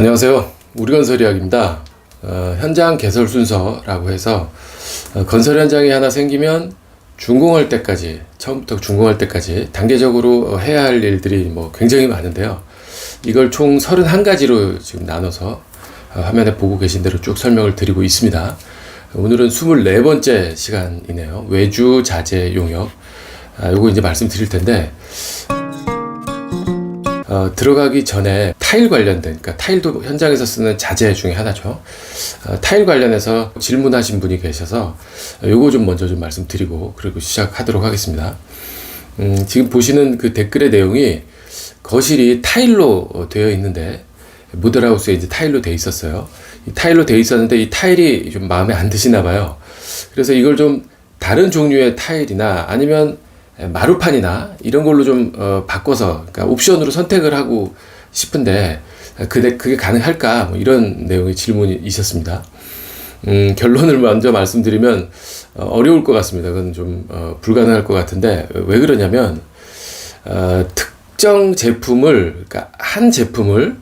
안녕하세요. 우리건설이야기입니다. 어, 현장 개설 순서라고 해서 어, 건설 현장이 하나 생기면 준공할 때까지 처음부터 준공할 때까지 단계적으로 어, 해야 할 일들이 뭐 굉장히 많은데요. 이걸 총 31가지로 지금 나눠서 어, 화면에 보고 계신 대로 쭉 설명을 드리고 있습니다. 오늘은 24번째 시간이네요. 외주 자재 용역. 아, 요거 이제 말씀드릴 텐데 어, 들어가기 전에 타일 관련된, 그러니까 타일도 현장에서 쓰는 자재 중에 하나죠. 어, 타일 관련해서 질문하신 분이 계셔서 어, 요거 좀 먼저 좀 말씀드리고 그리고 시작하도록 하겠습니다. 음, 지금 보시는 그 댓글의 내용이 거실이 타일로 어, 되어 있는데 모델하우스에 이제 타일로 돼 있었어요. 이 타일로 돼 있었는데 이 타일이 좀 마음에 안 드시나 봐요. 그래서 이걸 좀 다른 종류의 타일이나 아니면 마루판이나 이런 걸로 좀 어, 바꿔서 그러니까 옵션으로 선택을 하고 싶은데 그게 그게 가능할까 뭐 이런 내용의 질문이 있었습니다. 음, 결론을 먼저 말씀드리면 어, 어려울 것 같습니다. 그건 좀 어, 불가능할 것 같은데 왜 그러냐면 어, 특정 제품을 그러니까 한 제품을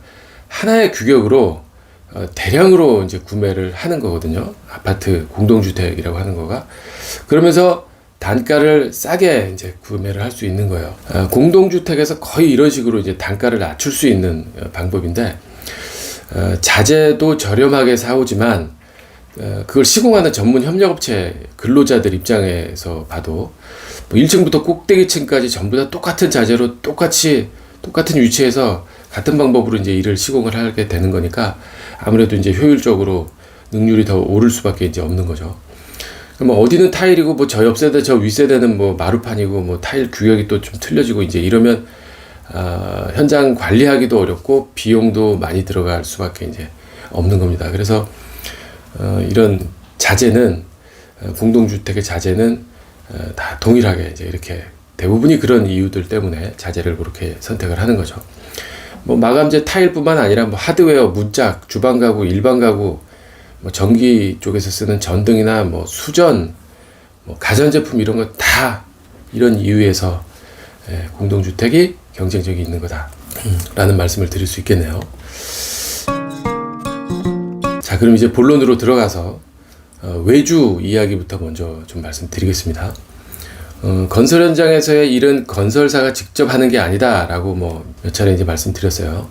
하나의 규격으로 어, 대량으로 이제 구매를 하는 거거든요. 아파트 공동주택이라고 하는 거가 그러면서 단가를 싸게 이제 구매를 할 수 있는 거예요. 어, 공동주택에서 거의 이런 식으로 이제 단가를 낮출 수 있는 어, 방법인데 어, 자재도 저렴하게 사오지만 어, 그걸 시공하는 전문 협력업체 근로자들 입장에서 봐도 뭐 1층부터 꼭대기층까지 전부 다 똑같은 자재로 똑같이 똑같은 위치에서 같은 방법으로 이제 일을 시공을 하게 되는 거니까 아무래도 이제 효율적으로 능률이 더 오를 수밖에 이제 없는 거죠. 그럼 어디는 타일이고 뭐 저 옆세대 저 윗세대는 뭐 마루판이고 뭐 타일 규격이 또 좀 틀려지고 이제 이러면 어, 현장 관리하기도 어렵고 비용도 많이 들어갈 수밖에 이제 없는 겁니다. 그래서 어, 이런 자재는 어, 공동주택의 자재는 어, 다 동일하게 이제 이렇게 대부분이 그런 이유들 때문에 자재를 그렇게 선택을 하는 거죠. 뭐 마감재 타일뿐만 아니라 뭐 하드웨어, 문짝, 주방 가구, 일반 가구, 뭐 전기 쪽에서 쓰는 전등이나 뭐 수전, 뭐 가전제품 이런 거 다 이런 이유에서 예, 공동주택이 경쟁력이 있는 거다라는 말씀을 드릴 수 있겠네요. 자, 그럼 이제 본론으로 들어가서 어, 외주 이야기부터 먼저 좀 말씀드리겠습니다. 어, 건설 현장에서의 일은 건설사가 직접 하는 게 아니다라고 뭐 몇 차례 이제 말씀드렸어요.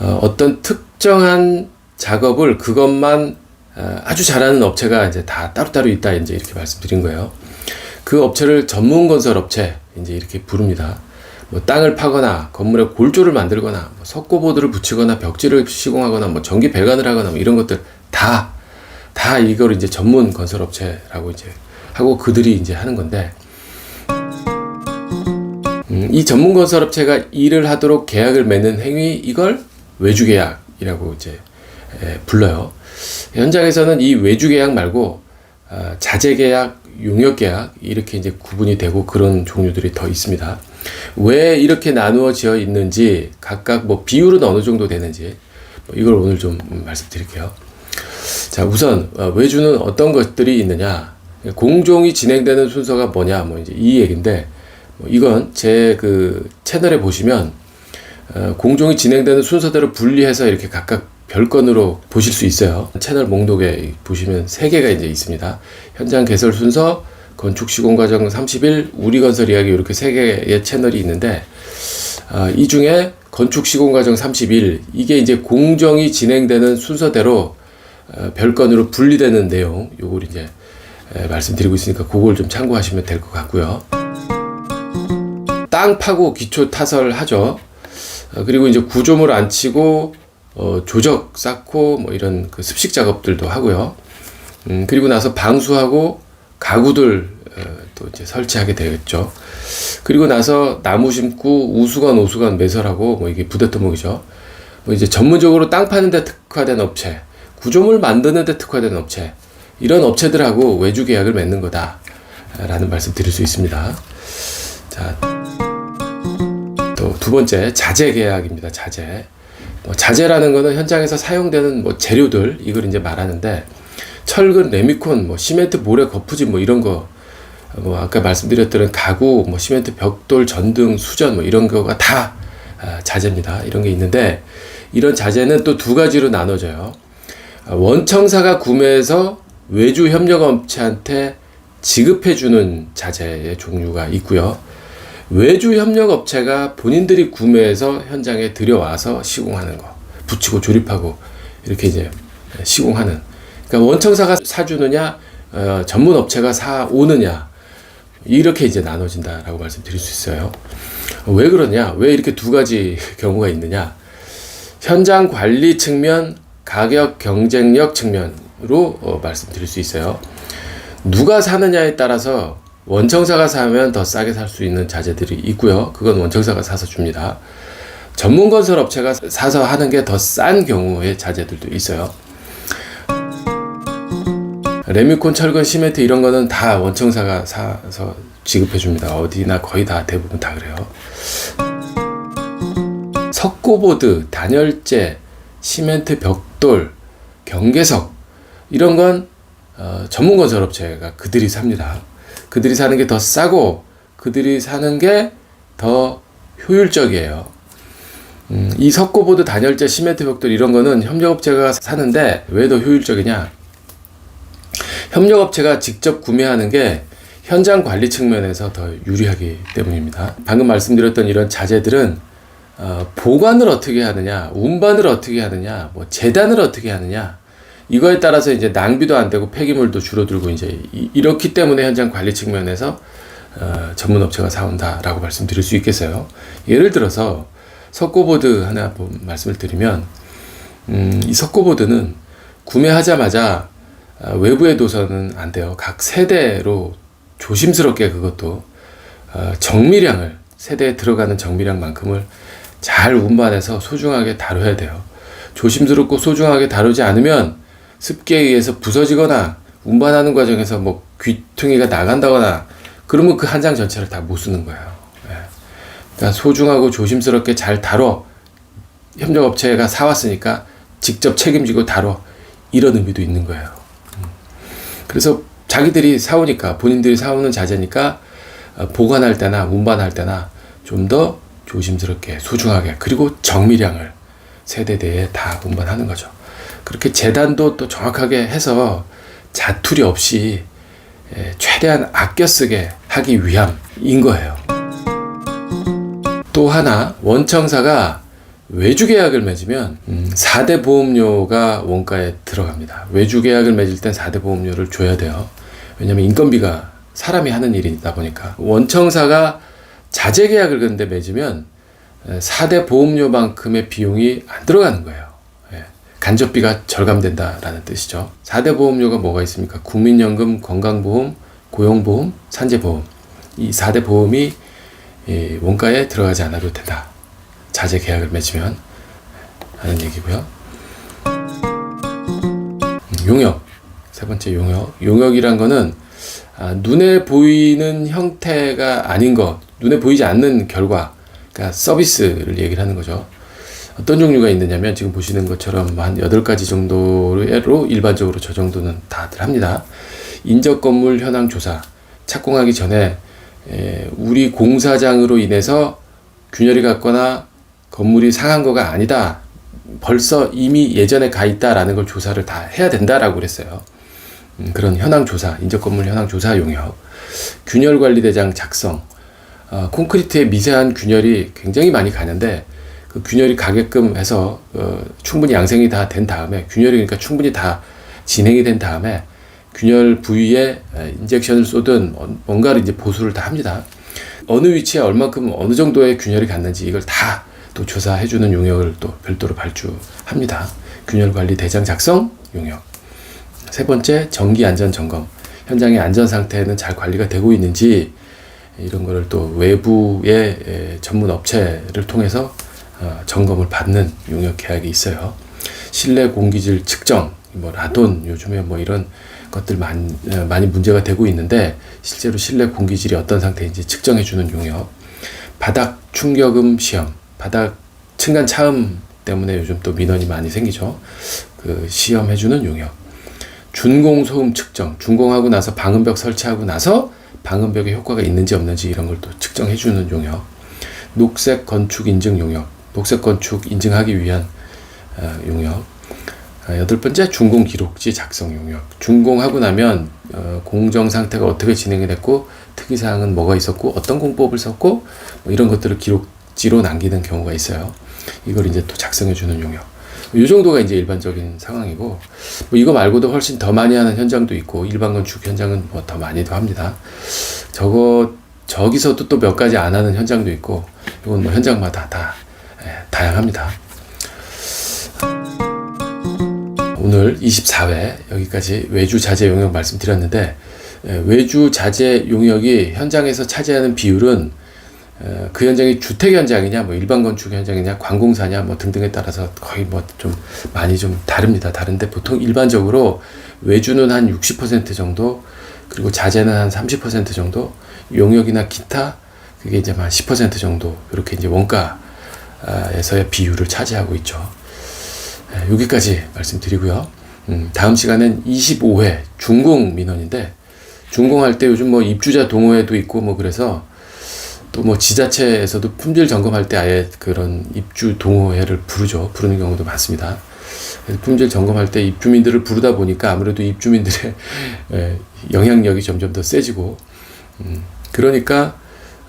어, 어떤 특정한 작업을 그것만 어, 아주 잘하는 업체가 이제 다 따로따로 있다 이제 이렇게 말씀드린 거예요. 그 업체를 전문 건설 업체 이제 이렇게 부릅니다. 뭐 땅을 파거나 건물에 골조를 만들거나 뭐 석고보드를 붙이거나 벽지를 시공하거나 뭐 전기 배관을 하거나 뭐 이런 것들 다 다 이걸 이제 전문 건설 업체라고 이제 하고 그들이 이제 하는 건데 음, 이 전문 건설 업체가 일을 하도록 계약을 맺는 행위 이걸 외주 계약이라고 이제 에, 불러요. 현장에서는 이 외주 계약 말고 어, 자재 계약, 용역 계약 이렇게 이제 구분이 되고 그런 종류들이 더 있습니다. 왜 이렇게 나누어져 있는지 각각 뭐 비율은 어느 정도 되는지 뭐 이걸 오늘 좀 말씀드릴게요. 자 우선 어, 외주는 어떤 것들이 있느냐 공종이 진행되는 순서가 뭐냐 뭐 이제 이 얘기인데 뭐 이건 제 그 채널에 보시면 어, 공종이 진행되는 순서대로 분리해서 이렇게 각각 별건으로 보실 수 있어요. 채널 목록에 보시면 세 개가 이제 있습니다. 현장 개설 순서, 건축 시공 과정 30일, 우리 건설 이야기 이렇게 세 개의 채널이 있는데 어, 이 중에 건축 시공 과정 30일 이게 이제 공정이 진행되는 순서대로 어, 별건으로 분리되는 내용 요걸 이제 에, 말씀드리고 있으니까 그걸 좀 참고하시면 될 것 같고요. 땅 파고 기초 타설 하죠. 어, 그리고 이제 구조물 안 치고 어, 조적 쌓고 뭐 이런 그 습식 작업들도 하고요. 음, 그리고 나서 방수하고 가구들 어, 또 이제 설치하게 되겠죠. 그리고 나서 나무 심고 우수건 오수건 매설하고 뭐 이게 부대 토목이죠. 뭐 이제 전문적으로 땅 파는데 특화된 업체, 구조물 만드는데 특화된 업체 이런 업체들하고 외주 계약을 맺는 거다라는 말씀 드릴 수 있습니다. 자, 또 두 번째 자재 계약입니다. 자재. 뭐 자재라는 거는 현장에서 사용되는 뭐 재료들 이걸 이제 말하는데 철근, 레미콘, 뭐 시멘트, 모래, 거푸집 뭐 이런 거. 뭐 아까 말씀드렸던 가구, 뭐 시멘트, 벽돌, 전등, 수전 뭐 이런 거가 다 아, 자재입니다. 이런 게 있는데 이런 자재는 또 두 가지로 나눠져요. 아, 원청사가 구매해서 외주 협력업체한테 지급해주는 자재의 종류가 있고요. 외주 협력업체가 본인들이 구매해서 현장에 들여와서 시공하는 거, 붙이고 조립하고 이렇게 이제 시공하는. 그러니까 원청사가 사주느냐, 어, 전문 업체가 사 오느냐 이렇게 이제 나눠진다라고 말씀드릴 수 있어요. 왜 그러냐? 왜 이렇게 두 가지 경우가 있느냐? 현장 관리 측면, 가격 경쟁력 측면으로 어, 말씀드릴 수 있어요. 누가 사느냐에 따라서 원청사가 사면 더 싸게 살 수 있는 자재들이 있고요. 그건 원청사가 사서 줍니다. 전문 건설 업체가 사서 하는 게 더 싼 경우의 자재들도 있어요. 레미콘, 철근, 시멘트 이런 거는 다 원청사가 사서 지급해 줍니다. 어디나 거의 다 대부분 다 그래요. 석고보드, 단열재, 시멘트 벽돌, 경계석 이런 건 어, 전문 건설 업체가 그들이 삽니다. 그들이 사는 게 더 싸고 그들이 사는 게 더 효율적이에요. 음, 이 석고보드, 단열재, 시멘트 벽돌 이런 거는 협력업체가 사는데 왜 더 효율적이냐? 협력업체가 직접 구매하는 게 현장 관리 측면에서 더 유리하기 때문입니다. 방금 말씀드렸던 이런 자재들은 어, 보관을 어떻게 하느냐, 운반을 어떻게 하느냐, 뭐 재단을 어떻게 하느냐 이거에 따라서 이제 낭비도 안 되고 폐기물도 줄어들고 이제 이, 렇기 때문에 현장 관리 측면에서 어, 전문 업체가 사온다라고 말씀드릴 수 있겠어요. 예를 들어서 석고보드 하나 뭐 말씀을 드리면 음, 이 석고보드는 구매하자마자 어, 외부에 둬서는 안 돼요. 각 세대로 조심스럽게 그것도 어, 정미량을 세대에 들어가는 정미량만큼을 잘 운반해서 소중하게 다뤄야 돼요. 조심스럽고 소중하게 다루지 않으면 습기에 의해서 부서지거나 운반하는 과정에서 뭐 귀퉁이가 나간다거나 그러면 그 한 장 전체를 다 못 쓰는 거예요. 예. 그러니까 소중하고 조심스럽게 잘 다뤄 협력업체가 사왔으니까 직접 책임지고 다뤄 이런 의미도 있는 거예요. 음. 그래서 자기들이 사오니까 본인들이 사오는 자재니까 어, 보관할 때나 운반할 때나 좀 더 조심스럽게 소중하게 그리고 정미량을 세대대에 다 운반하는 거죠. 그렇게 재단도 또 정확하게 해서 자투리 없이 예, 최대한 아껴 쓰게 하기 위함인 거예요. 또 하나 원청사가 외주 계약을 맺으면 4대 보험료가 원가에 들어갑니다. 외주 계약을 맺을 땐 4대 보험료를 줘야 돼요. 왜냐면 인건비가 사람이 하는 일이다 보니까 원청사가 자재 계약을 근데 맺으면 4대 보험료만큼의 비용이 안 들어가는 거예요. 예. 간접비가 절감된다라는 뜻이죠. 4대 보험료가 뭐가 있습니까? 국민연금, 건강보험, 고용보험, 산재보험. 이 4대 보험이 원가에 들어가지 않아도 된다. 자재 계약을 맺으면 하는 얘기고요. 용역. 세 번째 용역. 용역이란 거는 아, 눈에 보이는 형태가 아닌 것, 눈에 보이지 않는 결과, 그러니까 서비스를 얘기를 하는 거죠. 어떤 종류가 있느냐면 지금 보시는 것처럼 한 8가지 정도로 일반적으로 저 정도는 다들 합니다. 인적 건물 현황 조사. 착공하기 전에 우리 공사장으로 인해서 균열이 갔거나 건물이 상한 거가 아니다. 벌써 이미 예전에 가 있다라는 걸 조사를 다 해야 된다라고 그랬어요. 음, 그런 현황 조사, 인적 건물 현황 조사 용역, 균열 관리 대장 작성, 어, 콘크리트에 미세한 균열이 굉장히 많이 가는데 그 균열이 가게끔 해서 어, 충분히 양생이 다 된 다음에 균열이 그러니까 충분히 다 진행이 된 다음에 균열 부위에 인젝션을 쏘든 뭔가를 이제 보수를 다 합니다. 어느 위치에 얼마큼 어느 정도의 균열이 갔는지 이걸 다 또 조사해주는 용역을 또 별도로 발주합니다. 균열 관리 대장 작성 용역. 세 번째 전기 안전 점검. 현장의 안전 상태는 잘 관리가 되고 있는지 이런 거를 또 외부의 전문 업체를 통해서 어, 점검을 받는 용역 계약이 있어요. 실내 공기질 측정, 뭐 라돈 요즘에 뭐 이런 것들 많이, 어, 많이 문제가 되고 있는데 실제로 실내 공기질이 어떤 상태인지 측정해 주는 용역. 바닥 충격음 시험, 바닥 층간 차음 때문에 요즘 또 민원이 많이 생기죠. 그 시험해 주는 용역. 준공 소음 측정, 준공하고 나서 방음벽 설치하고 나서 방음벽에 효과가 있는지 없는지 이런 걸 또 측정해 주는 용역. 녹색 건축 인증 용역. 녹색 건축 인증하기 위한 어, 용역. 아, 여덟 번째 준공 기록지 작성 용역. 준공하고 나면 어, 공정 상태가 어떻게 진행이 됐고 특이 사항은 뭐가 있었고 어떤 공법을 썼고 뭐 이런 것들을 기록지로 남기는 경우가 있어요. 이걸 이제 또 작성해 주는 용역. 이 정도가 이제 일반적인 상황이고 뭐 이거 말고도 훨씬 더 많이 하는 현장도 있고 일반 건축 현장은 뭐 더 많이도 합니다. 저거 저기서도 또 몇 가지 안 하는 현장도 있고 이건 뭐 현장마다 다 예, 다양합니다. 오늘 24회 여기까지 외주 자재 용역 말씀드렸는데 에, 외주 자재 용역이 현장에서 차지하는 비율은 에, 그 현장이 주택 현장이냐 뭐 일반 건축 현장이냐 관공사냐 뭐 등등에 따라서 거의 뭐 좀 많이 좀 다릅니다. 다른데 보통 일반적으로 외주는 한 60% 정도 그리고 자재는 한 30% 정도 용역이나 기타 그게 이제 한 10% 정도 이렇게 이제 원가 에서의 비율을 차지하고 있죠. 네, 여기까지 말씀드리고요. 음, 다음 시간엔 25회 준공 민원인데 준공할 때 요즘 뭐 입주자 동호회도 있고 뭐 그래서 또 뭐 지자체에서도 품질 점검할 때 아예 그런 입주 동호회를 부르죠. 부르는 경우도 많습니다. 품질 점검할 때 입주민들을 부르다 보니까 아무래도 입주민들의 에, 영향력이 점점 더 세지고 음, 그러니까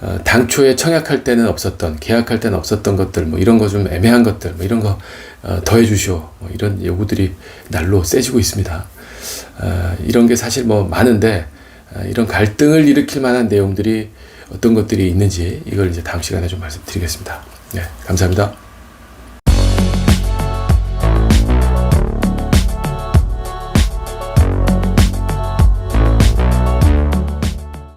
어, 당초에 청약할 때는 없었던 계약할 때는 없었던 것들 뭐 이런 거 좀 애매한 것들 뭐 이런 거 어, 더해 주시오 뭐 이런 요구들이 날로 세지고 있습니다. 어, 이런 게 사실 뭐 많은데 어, 이런 갈등을 일으킬 만한 내용들이 어떤 것들이 있는지 이걸 이제 다음 시간에 좀 말씀드리겠습니다. 네, 감사합니다.